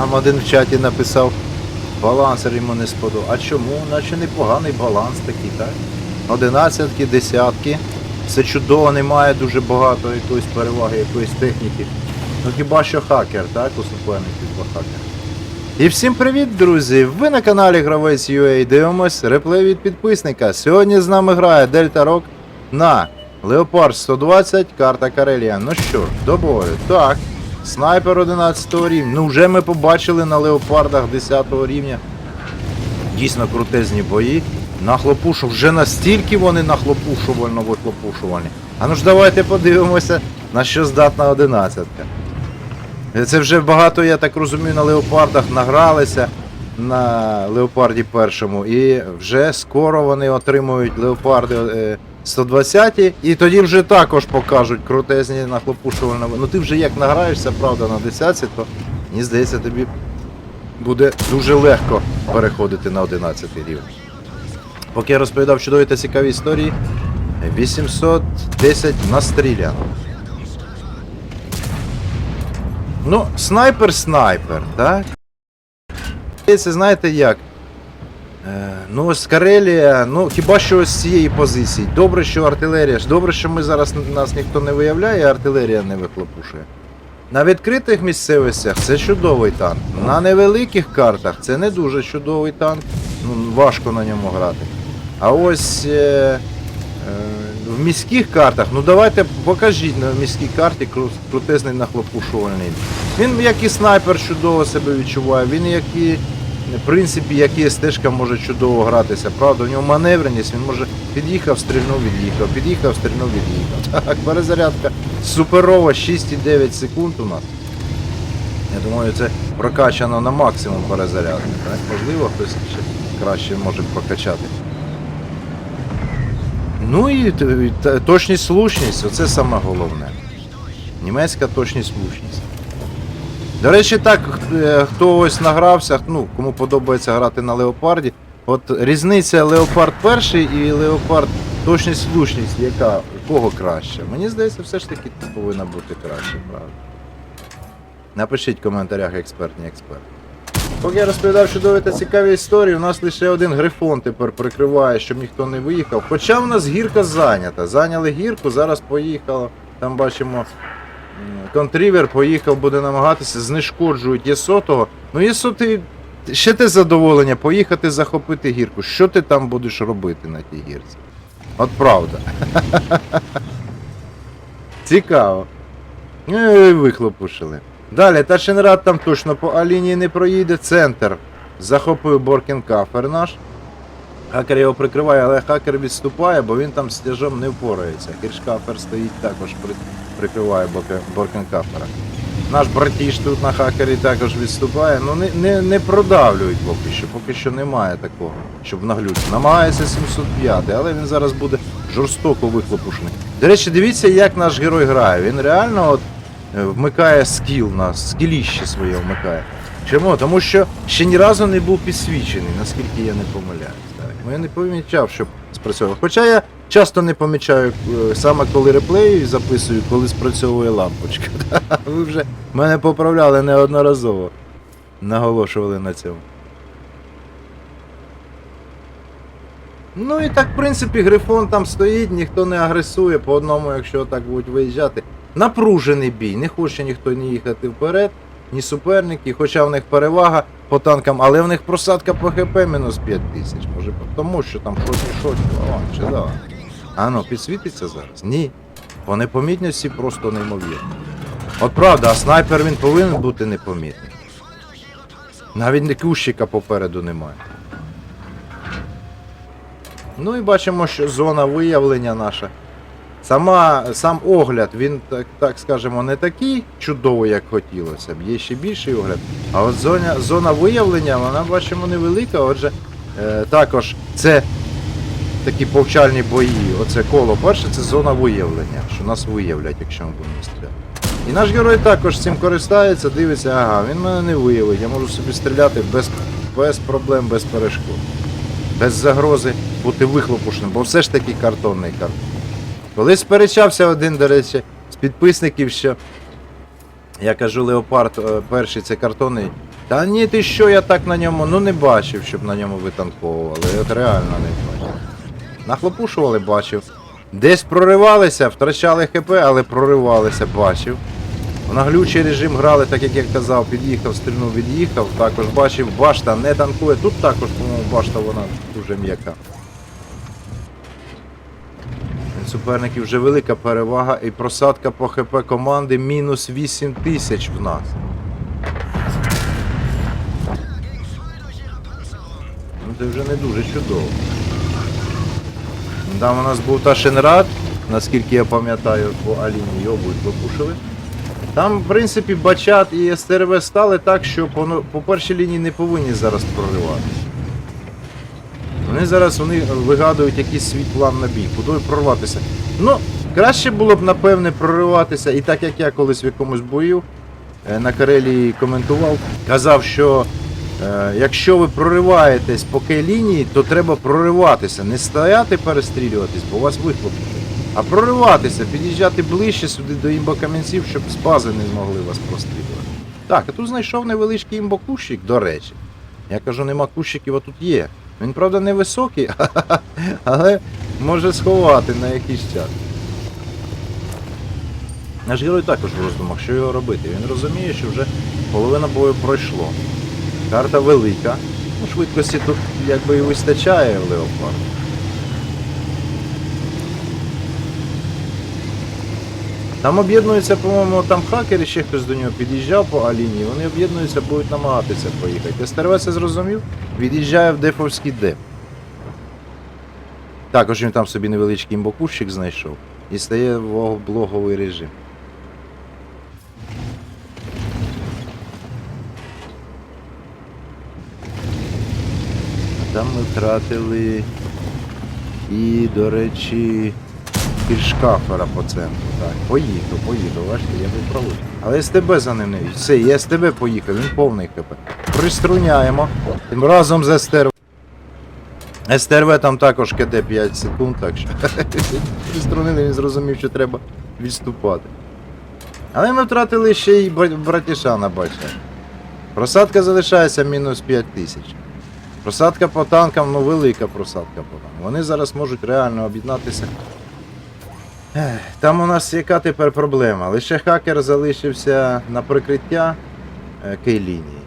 Там один в чаті написав, балансер йому не сподобав. А чому? Наче непоганий баланс такий, так? Одинадцятки, десятки. Все чудово, немає дуже багато якоїсь переваги, якоїсь техніки. Ну хіба що хакер, так? У суперників два хакера. І всім привіт, друзі! Ви на каналі Гравець UA дивимось реплей від підписника. Сьогодні з нами грає Дельта Рок на Leopard 120, карта Карелія. Ну що ж, до бою. Так, снайпер 11 рівня. Ну вже ми побачили на леопардах 10 рівня. Дійсно крутезні бої. Нахлопушу, вже настільки вони нахлопушувально вихлопушувальні. А ну ж давайте подивимося, на що здатна 11. Це вже багато, я так розумію, на леопардах награлися на леопарді першому. І вже скоро вони отримують леопарди е, 120 і тоді вже також покажуть крутезні нахлопушувальні. Ну ти вже як награєшся, правда, на 10, то мені здається, тобі буде дуже легко переходити на 11 рівень. Поки я розповідав чудові та цікаві історії, 810 настріляно. Ну, снайпер снайпер, так? Це знаєте як? Е, ну, ось Карелія, ну хіба що ось з цієї позиції. Добре, що артилерія. Добре, що ми зараз нас ніхто не виявляє, артилерія не вихлопушує. На відкритих місцевостях це чудовий танк. На невеликих картах це не дуже чудовий танк. Ну, важко на ньому грати. А ось е, е, в міських картах, ну давайте покажіть на міській карті крутезний нахлопушувальний. Він як і снайпер чудово себе відчуває, він як і, в принципі, як і стежка може чудово гратися. Правда, у нього маневреність, він може під'їхав, стрільнув, від'їхав, під'їхав, стрільнув, від'їхав. Так, перезарядка суперова 6,9 секунд у нас. Я думаю, це прокачано на максимум перезарядку. Так? Можливо, хтось ще краще може прокачати. Ну і точність слушність, оце саме головне. Німецька точність слушність. До речі, так, е, хто ось награвся, ну, кому подобається грати на леопарді, от різниця леопард перший і леопард точність слушність, яка кого краще? Мені здається, все ж таки повинна бути краще, правда. Напишіть в коментарях експерт, не експерт. Поки я розповідав чудові та цікаві історії, у нас лише один грифон тепер прикриває, щоб ніхто не виїхав. Хоча в нас гірка зайнята. Зайняли гірку, зараз поїхало. Там бачимо, контрівер поїхав, буде намагатися, знешкоджують Єсотого. Ну, Єсоти, ще те задоволення поїхати захопити гірку. Що ти там будеш робити на тій гірці? От правда. Цікаво. Ну і вихлопушили. Далі, Ташенрад там точно по А-лінії не проїде. Центр. Захопив Боркінкафер наш. Хакер його прикриває, але хакер відступає, бо він там з тяжом не впорається. Кіршкафер стоїть також при... прикриває Боркінкафера. Наш братіш тут на хакері також відступає. Ну не, не, не продавлюють поки що. Поки що немає такого, щоб наглюці. Намагається 705, але він зараз буде жорстоко вихлопушений. До речі, дивіться, як наш герой грає. Він реально от е, вмикає скіл нас, скіліще своє вмикає. Чому? Тому що ще ні разу не був підсвічений, наскільки я не помиляюсь. Так. Ну, я не помічав, щоб спрацьовував. Хоча я часто не помічаю, е, саме коли реплею записую, коли спрацьовує лампочка. Ви вже мене поправляли неодноразово. Наголошували на цьому. Ну і так, в принципі, грифон там стоїть, ніхто не агресує по одному, якщо так будуть виїжджати. Напружений бій, не хоче ніхто ні їхати вперед, ні суперники, хоча в них перевага по танкам, але в них просадка по ХП мінус 5 тисяч. Може тому, що там щось і щось, о, чи да. А ну, підсвітиться зараз? Ні. По непомітності просто неймовірно. От правда, а снайпер він повинен бути непомітний. Навіть не кущика попереду немає. Ну і бачимо, що зона виявлення наша. Сама, сам огляд, він, так, так скажемо, не такий чудовий, як хотілося б. Є ще більший огляд. А от зона, зона виявлення, вона бачимо невелика. Отже, е, також це такі повчальні бої. Оце коло перше, це зона виявлення, що нас виявлять, якщо ми будемо стріляти. І наш герой також цим користається, дивиться, ага, він мене не виявить, я можу собі стріляти без, без проблем, без перешкод. Без загрози бути вихлопушним, бо все ж таки картонний картон. Колись сперечався один, до речі, з підписників, що Я кажу, Леопард е, перший це картонний. Та ні, ти що, я так на ньому, ну не бачив, щоб на ньому витанковували. От реально не бачив. Нахлопушували, бачив. Десь проривалися, втрачали ХП, але проривалися, бачив. В наглючий режим грали, так як я казав, під'їхав, стрільнув, від'їхав. Також бачив, башта не танкує. Тут також, по-моєму, башта вона дуже м'яка. Суперників вже велика перевага і просадка по ХП команди мінус 8 тисяч в нас. Ну це вже не дуже чудово. Там у нас був Ташенрад, наскільки я пам'ятаю, по Аліні його будуть випушили. Там, в принципі, Бачат і СТРВ стали так, що по, ну- по першій лінії не повинні зараз прориватися. Вони зараз вони вигадують якийсь свій план на бій, кудою прорватися. Ну, краще було б, напевне, прориватися, і так як я колись в якомусь бою е, на Карелії коментував, казав, що якщо ви прориваєтесь по Кей-лінії, то треба прориватися, не стояти перестрілюватись, бо вас вихлопнуть. А прориватися, під'їжджати ближче сюди до імбокам'янців, щоб з бази не змогли вас прострілювати. Так, а тут знайшов невеличкий імбокущик, до речі. Я кажу, нема кущиків, а тут є. Він, правда, не високий, але може сховати на якийсь час. Наш герой також в роздумах, що його робити. Він розуміє, що вже половина бою пройшло. Карта велика. Ну, швидкості тут якби і вистачає в Леопард. Там об'єднуються, по-моєму, там хакери, ще хтось до нього під'їжджав по Аліні, вони об'єднуються, будуть намагатися поїхати. СТРВ це зрозумів, від'їжджає в Дефовський деп. Також він там собі невеличкий імбокущик знайшов і стає в блоговий режим. Там ми втратили і, до речі, Кіршкафера по центру. Так, поїхав, поїхав, бачите, я був правий. Але СТБ за ним не Все, і СТБ поїхав, він повний ХП. Приструняємо. Тим разом з СТРВ. СТРВ там також КД 5 секунд, так що приструнили, він зрозумів, що треба відступати. Але ми втратили ще й братішана, бачите. Просадка залишається мінус 5 тисяч. Просадка по танкам, ну велика просадка по танкам. Вони зараз можуть реально об'єднатися. Там у нас яка тепер проблема? Лише хакер залишився на прикриття е, кей-лінії.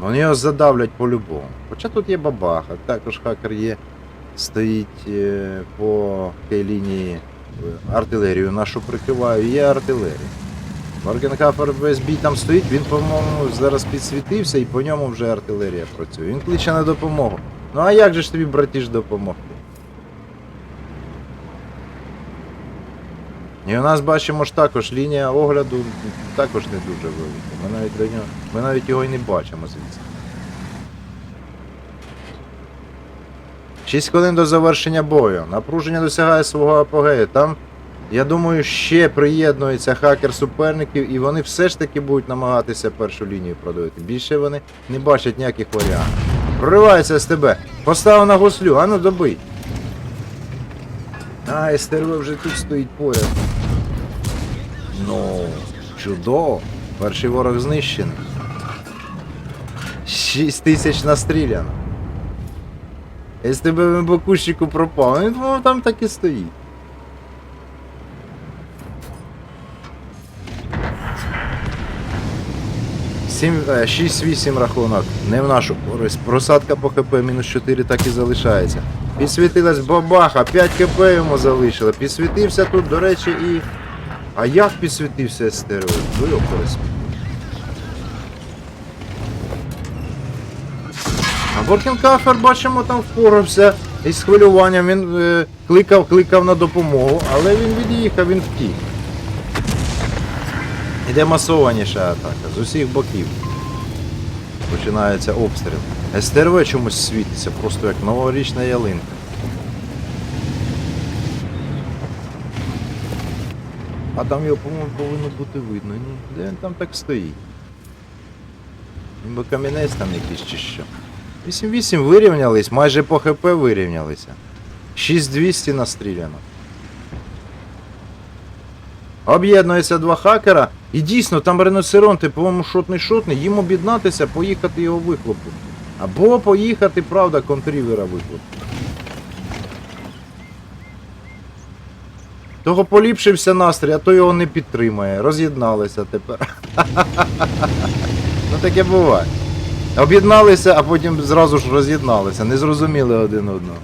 Вони його задавлять по-любому. Хоча тут є бабаха, також хакер є, стоїть е, по кей-лінії артилерію нашу прикриваю, є артилерія. Варгенхафер весь бій там стоїть, він, по-моєму, зараз підсвітився і по ньому вже артилерія працює. Він кличе на допомогу. Ну а як же ж тобі, братіш, допомогти? І у нас бачимо ж також лінія огляду також не дуже велика. Ми навіть до нього, ми навіть його і не бачимо звідси. 6 хвилин до завершення бою. Напруження досягає свого апогею. Там, я думаю, ще приєднується хакер суперників, і вони все ж таки будуть намагатися першу лінію продавити. Більше вони не бачать ніяких варіантів. Проривається СТБ. Поставив на гуслю, а ну добий. А, СТРВ вже тут стоїть поряд. Ну, чудово. Перший ворог знищений. 6 тисяч настріляно. СТБ в бакущику пропав. Він по-моєму, там так і стоїть. 6-8 рахунок. Не в нашу користь. Просадка по ХП мінус 4 так і залишається. Підсвітилась бабаха, 5 ХП йому залишили. Підсвітився тут, до речі, і. А як підсвітився стерео? Ну. А Боркінкафер, бачимо, там впорався із хвилюванням. Він е, кликав, кликав на допомогу, але він від'їхав, він втік. Іде масованіша атака з усіх боків. Починається обстріл. СТРВ чомусь світиться, просто як новорічна ялинка. А там його, по-моєму, повинно бути видно. Ні, де він там так стоїть? Ніби камінець там якийсь чи що. 8-8 вирівнялись, майже по ХП вирівнялися. 6200 настріляно. Об'єднуються два хакера, і дійсно там риносеронти, по-моєму, шотний-шотний, їм об'єднатися, поїхати його вихлопу. Або поїхати, правда, контрівера вихлопу. Того поліпшився настрій, а то його не підтримує. Роз'єдналися тепер. Ну таке буває. Об'єдналися, а потім зразу ж роз'єдналися. Не зрозуміли один одного.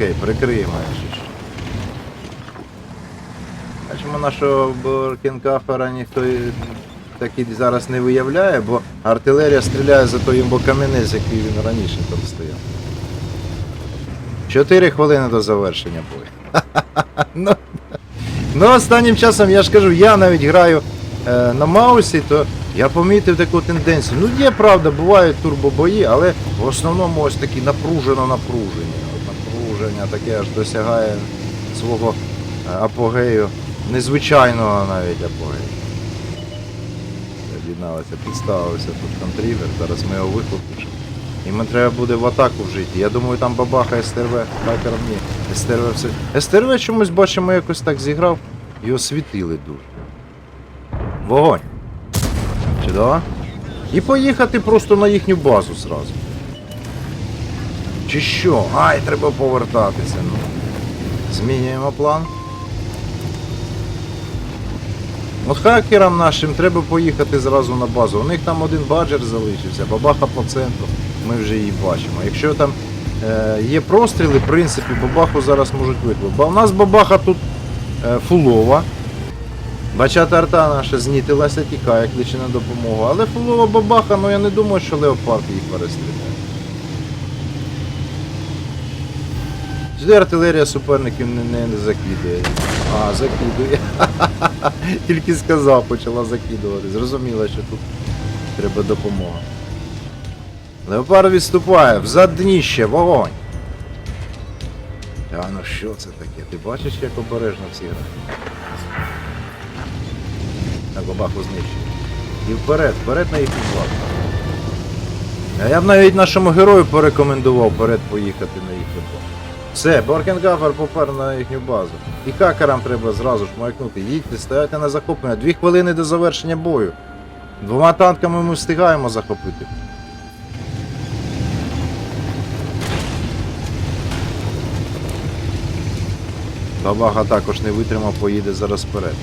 Окей, прикриємо. Бачимо, нашого Боркінкафера ніхто такий зараз не виявляє, бо артилерія стріляє за той камінець, який він раніше там стояв. Чотири хвилини до завершення бою. ну, ну, останнім часом я ж кажу, я навіть граю е, на маусі, то я помітив таку тенденцію. Ну, є правда, бувають турбобої, але в основному ось такі напружено напруження. От таке аж досягає свого е, апогею, незвичайного навіть апогею. Об'єдналися, підставився тут контрівер, зараз ми його виклопимо. І ми треба буде в атаку вжити. Я думаю, там бабаха СТРВ, хакером ні. СТРВ все. СТРВ чомусь бачимо якось так зіграв і освітили дуже. Вогонь. Чудово. І поїхати просто на їхню базу зразу. Чи що? Ай, треба повертатися. Ну. Змінюємо план. От хакерам нашим треба поїхати зразу на базу. У них там один баджер залишився, бабаха по центру. Ми вже її бачимо. Якщо там е, є простріли, в принципі, бабаху зараз можуть викликати. Бо у нас бабаха тут е, фулова. Бачата арта наша знітилася, тікає, кличе на допомогу. Але фулова бабаха, ну я не думаю, що леопард їх перестріляє. Сюди артилерія суперників не, не, не закидує. А, закидує. Тільки сказав, почала закидувати. Зрозуміла, що тут треба допомога. Леопард відступає, взад дніще, вогонь. Та ну що це таке? Ти бачиш, як обережно всі грають? Так, бабаху знищує. І вперед, вперед на їхню базу. А я б навіть нашому герою порекомендував вперед поїхати на їхню базу. Все, Боркенгафер попер на їхню базу. І хакерам треба зразу ж маякнути. Їдьте, стояти на захоплення. Дві хвилини до завершення бою. Двома танками ми встигаємо захопити. Бабага також не витримав, поїде зараз вперед.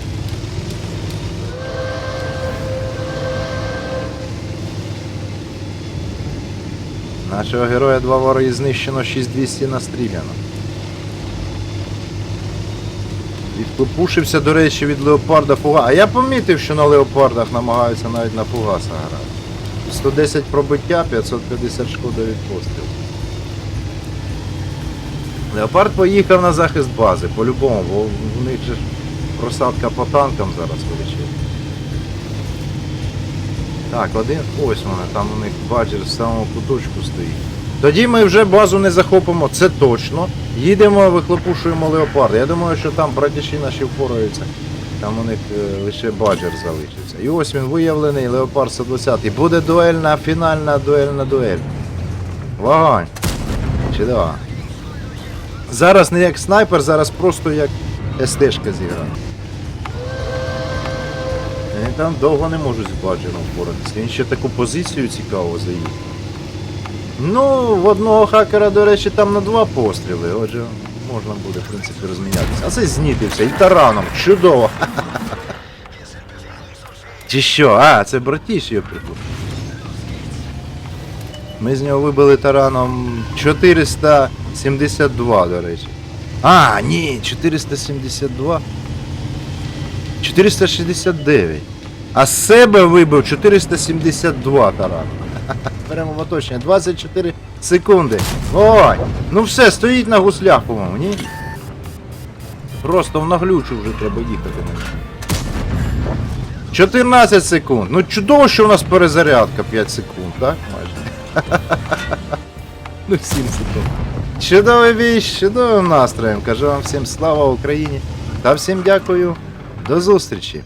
Нашого героя два вороги знищено, 6200 настріляно. Відпушився, до речі, від леопарда фуга. А я помітив, що на леопардах намагаються навіть на фугаса грати. 110 пробиття, 550 шкода від пострілу. Леопард поїхав на захист бази, по-любому, бо в них же просадка по танкам зараз величезна. Так, один. Ось вона, там у них баджер в самому куточку стоїть. Тоді ми вже базу не захопимо, це точно. Їдемо, вихлопушуємо леопарда. Я думаю, що там братіші наші впораються. Там у них е, лише баджер залишився. І ось він виявлений, леопард 120. І буде дуельна, фінальна дуельна дуель. Вогонь. Чудово. Зараз не як снайпер, зараз просто як СТшка зіграє. Там довго не можуть з баджером впоратися. Він ще таку позицію цікаво заїв. Ну, в одного хакера, до речі, там на два постріли, отже, можна буде, в принципі, розмінятися. А це знітився і тараном. Чудово! Чи що? А, це братіш його прикуп. Ми з нього вибили тараном 472, до речі. А, ні, 472. 469. А з себе вибив 472 таран. Беремо в оточення. 24 секунди. Ой! Ну все, стоїть на гуслях, по-моєму, ні? Просто в наглючу вже треба їхати 14 секунд. Ну чудово, що у нас перезарядка 5 секунд, так? Майже. Ну 7 секунд. Чудовий бій, чудовим настроєм. Кажу вам всім слава Україні та всім дякую. До зустрічі!